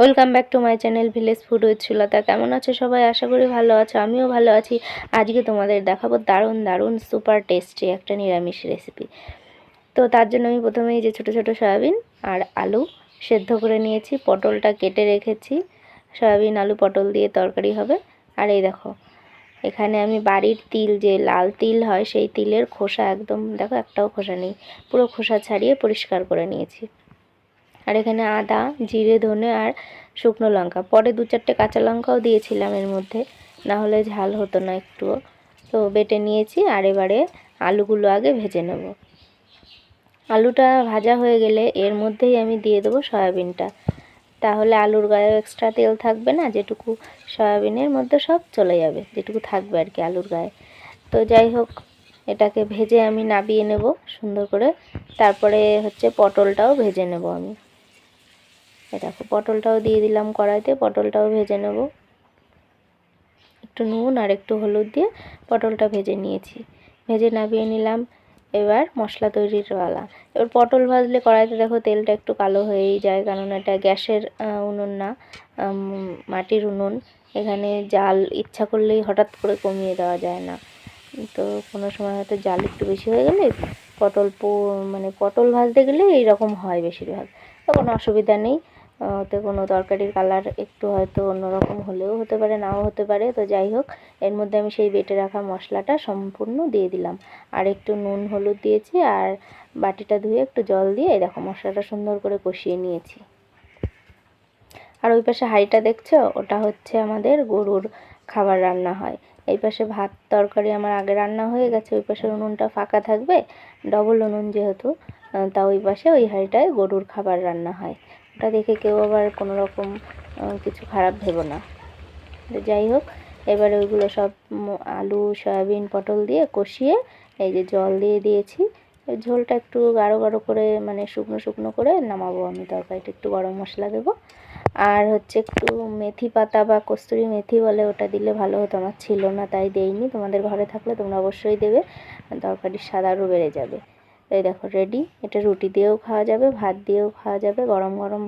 Welcome back to my channel village food with কেমন আছো সবাই? আশা করি ভালো আছো, আমিও ভালো আছি। আজকে তোমাদের দেখাবো দারুণ দারুণ সুপার টেস্টি একটা নিরামিষ রেসিপি তো তার জন্য আমি প্রথমে এই যে ছোটো ছোটো সয়াবিন আর আলু সেদ্ধ করে নিয়েছি, পটলটা কেটে রেখেছি। সয়াবিন, আলু, পটল দিয়ে তরকারি হবে। আর এই দেখো, এখানে আমি বাড়ির তিল, যে লাল তিল হয়, সেই তিলের খোসা একদম, দেখো একটাও খোসা নেই, পুরো খোসা ছাড়িয়ে পরিষ্কার করে নিয়েছি। আর এখানে আদা, জিরে, ধনে আর শুকনো লঙ্কা। পরে দু চারটে কাঁচা লঙ্কাও দিয়েছিলাম এর মধ্যে, না হলে ঝাল হতো না একটুও। তো বেটে নিয়েছি আর এবারে আলুগুলো আগে ভেজে নেব। আলুটা ভাজা হয়ে গেলে এর মধ্যেই আমি দিয়ে দেবো সয়াবিনটা। তাহলে আলুর গায়েও এক্সট্রা তেল থাকবে না, যেটুকু সয়াবিনের মধ্যে সব চলে যাবে, যেটুকু থাকবে আর কি আলুর গায়ে। তো যাই হোক, এটাকে ভেজে আমি নাবিয়ে নেব সুন্দর করে। তারপরে হচ্ছে পটলটাও ভেজে নেব আমি। এ দেখো, পটলটাও দিয়ে দিলাম কড়াইতে, পটলটাও ভেজে নেব। একটু নুন আর একটু হলুদ দিয়ে পটলটা ভেজে নিয়েছি। ভেজে নামিয়ে নিলাম এবার মশলা তৈরির পালা। এবার পটল ভাজলে কড়াইতে দেখো তেলটা একটু কালো হয়েই যায়, কারণ এটা গ্যাসের উনুন না মাটির উনুন। এখানে জাল ইচ্ছা করলেই হঠাৎ করে কমিয়ে দেওয়া যায় না। তো কোনো সময় হয়তো জাল একটু বেশি হয়ে গেলে পটল মানে পটল ভাজতে গেলে এইরকম হয় বেশিরভাগ। তো কোনো অসুবিধা নেই। ওতে কোনো তরকারির কালার একটু হয়তো অন্যরকম হলেও হতে পারে, নাও হতে পারে। তো যাই হোক, এর মধ্যে আমি সেই বেটে রাখা মশলাটা সম্পূর্ণ দিয়ে দিলাম। আর একটু নুন, হলুদ দিয়েছি আর বাটিটা ধুয়ে একটু জল দিয়ে দেখো মশলাটা সুন্দর করে কষিয়ে নিয়েছি। আর ওই পাশে হাঁড়িটা দেখছ? ওটা হচ্ছে আমাদের গরুর খাবার রান্না হয়। এই পাশে ভাত, তরকারি আমার আগে রান্না হয়ে গেছে, ওই পাশে উনুনটা ফাঁকা থাকবে। ডবল উনুন যেহেতু তা ওই পাশে ওই হাঁড়িটায় গরুর খাবার রান্না হয়। ওটা দেখে কেউ আবার কোনো রকম কিছু খারাপ ভেবো না। তো যাই হোক, এবারে ওইগুলো সব আলু, সয়াবিন, পটল দিয়ে কষিয়ে এই যে জল দিয়ে দিয়েছি। ঝোলটা একটু গাঢ় গাঢ় করে মানে শুকনো শুকনো করে নামাবো আমি তরকারিটা, একটু গরম মশলা দেবো। আর হচ্ছে একটু মেথি পাতা বা কস্তুরি মেথি বলে ওটা দিলে ভালো হতো, আমার ছিল না, তাই দেইনি। তোমাদের ঘরে থাকলে তোমরা অবশ্যই দেবে, তরকারির স্বাদ আরও বেড়ে যাবে। এই দেখো রেডি এটা রুটি দিয়েও খাওয়া যাবে, ভাত দিয়েও খাওয়া যাবে, গরম গরম